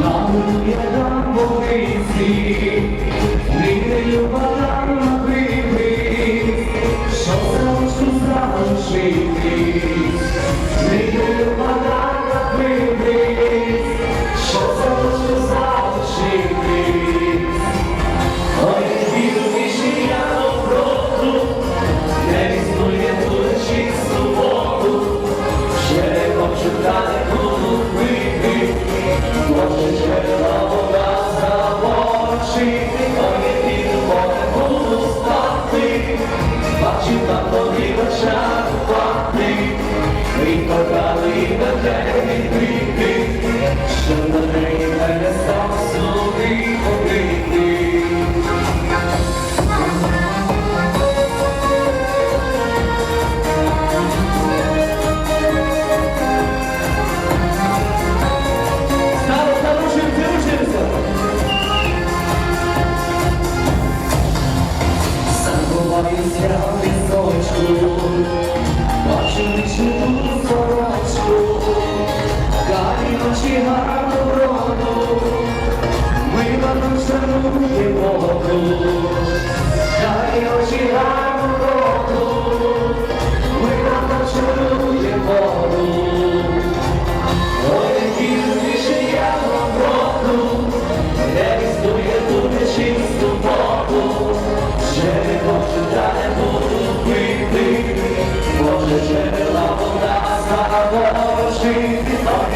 Нам є дан полиці, Рік подали на очима,